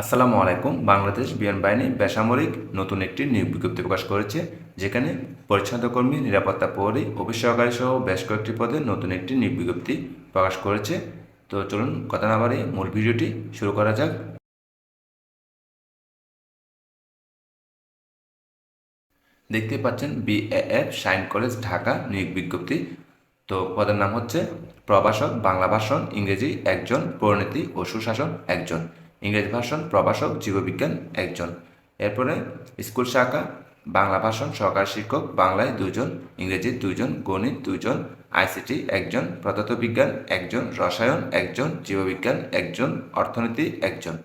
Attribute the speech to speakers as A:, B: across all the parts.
A: আসসালামু আলাইকুম। বাংলাদেশ বিমান বাহিনী বেসামরিক নতুন একটি নিয়োগ বিজ্ঞপ্তি প্রকাশ করেছে, যেখানে পরিচ্ছন্ন কর্মী, নিরাপত্তা প্রহরী, অফিস সহকারী সহ বেশ কয়েকটি পদে নতুন একটি নিয়োগ বিজ্ঞপ্তি প্রকাশ করেছে। তো চলুন কথা না বাড়িয়ে মূল ভিডিওটি শুরু করা যাক। দেখতে পাচ্ছেন, বিএএফ সাইন কলেজ, ঢাকা নিয়োগ বিজ্ঞপ্তি। তো পদের নাম হচ্ছে প্রভাষক, বাংলা ভাষণ, ইংরেজি একজন, পরিণতি ও সুশাসন একজন। ইংরেজি ভাষণ প্রভাষক, জীববিজ্ঞান একজন। এরপরে স্কুল শাখা, বাংলা ভাষণ, সহকারী শিক্ষক, বাংলায় দুজন ইংরেজি দুজন গণিত দুজন আইসিটি একজন পদার্থবিজ্ঞান একজন, রসায়ন একজন, জীববিজ্ঞান একজন, অর্থনীতি একজন।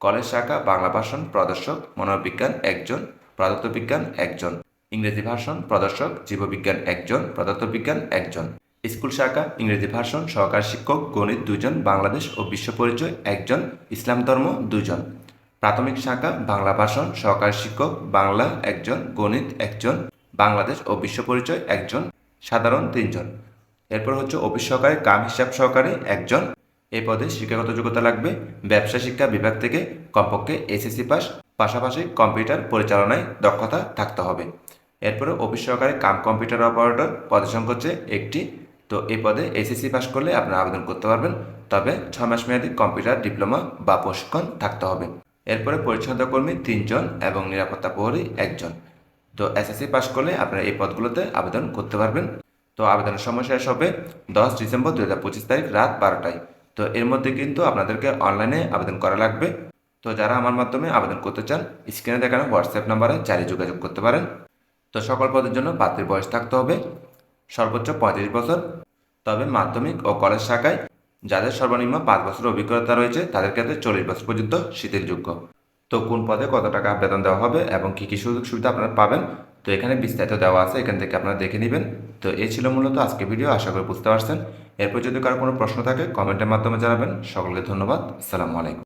A: কলেজ শাখা, বাংলা ভাষণ প্রদর্শক, মনোবিজ্ঞান একজন পদার্থবিজ্ঞান একজন। ইংরেজি ভাষণ প্রদর্শক, জীববিজ্ঞান একজন পদার্থবিজ্ঞান একজন। স্কুল শাখা, ইংরেজি ভাষণ, সহকারী শিক্ষক, গণিত দুজন বাংলাদেশ ও বিশ্ব পরিচয় একজন, ইসলাম ধর্ম দুজন প্রাথমিক শাখা, বাংলা ভাষণ, সহকারী শিক্ষক, বাংলা একজন, গণিত একজন, বাংলাদেশ ও বিশ্ব পরিচয় একজন, সাধারণ তিনজন। এরপর হচ্ছে অফিস সহকারী, কাম হিসাব সহকারে একজন। এই পদে শিক্ষাগত যোগ্যতা লাগবে। ব্যবসা শিক্ষা বিভাগ থেকে কমপক্ষে এসএসসি পাস, পাশাপাশি কম্পিউটার পরিচালনায় দক্ষতা থাকতে হবে। এরপরে অফিস সহকারী, কাম কম্পিউটার অপারেটর পদের সংখ্যা হচ্ছে একটি। তো এই পদে এসএসসি পাস করলে আপনারা আবেদন করতে পারবেন। তবে ছয় মাস মেয়াদী কম্পিউটার, ডিপ্লোমা বা প্রশিক্ষণ থাকতে হবে। এরপরে পরিচ্ছন্ন কর্মী তিনজন এবং নিরাপত্তা প্রহরী একজন। তো এসএসসি পাস করলে আপনারা এই পদগুলোতে আবেদন করতে পারবেন। তো আবেদনের সময় শেষ হবে দশ ডিসেম্বর দু হাজার পঁচিশ তারিখ রাত বারোটায়। তো এর মধ্যে কিন্তু আপনাদেরকে অনলাইনে আবেদন করা লাগবে। তো যারা আমার মাধ্যমে আবেদন করতে চান, স্ক্রিনে দেখানো হোয়াটসঅ্যাপ নাম্বারে চারি যোগাযোগ করতে পারেন। তো সকল পদের জন্য প্রার্থীর বয়স থাকতে হবে। সর্বোচ্চ পঁয়ত্রিশ বছর। তবে মাধ্যমিক ও কলেজ শাখায় যাদের সর্বনিম্ন পাঁচ বছর অভিজ্ঞতা রয়েছে, তাদের ক্ষেত্রে চল্লিশ বছর পর্যন্ত শিথিলযোগ্য। তো কোন পদে কত টাকা বেতন দেওয়া হবে এবং কী কী সুযোগ সুবিধা আপনারা পাবেন, তো এখানে বিস্তারিত দেওয়া আছে, এখান থেকে আপনারা দেখে নেবেন। তো এই ছিল মূলত আজকে ভিডিও, আশা করি বুঝতে পারছেন। এরপর যদি কারও কোনো প্রশ্ন থাকে কমেন্টের মাধ্যমে জানাবেন। সকলকে ধন্যবাদ। আসসালামু আলাইকুম।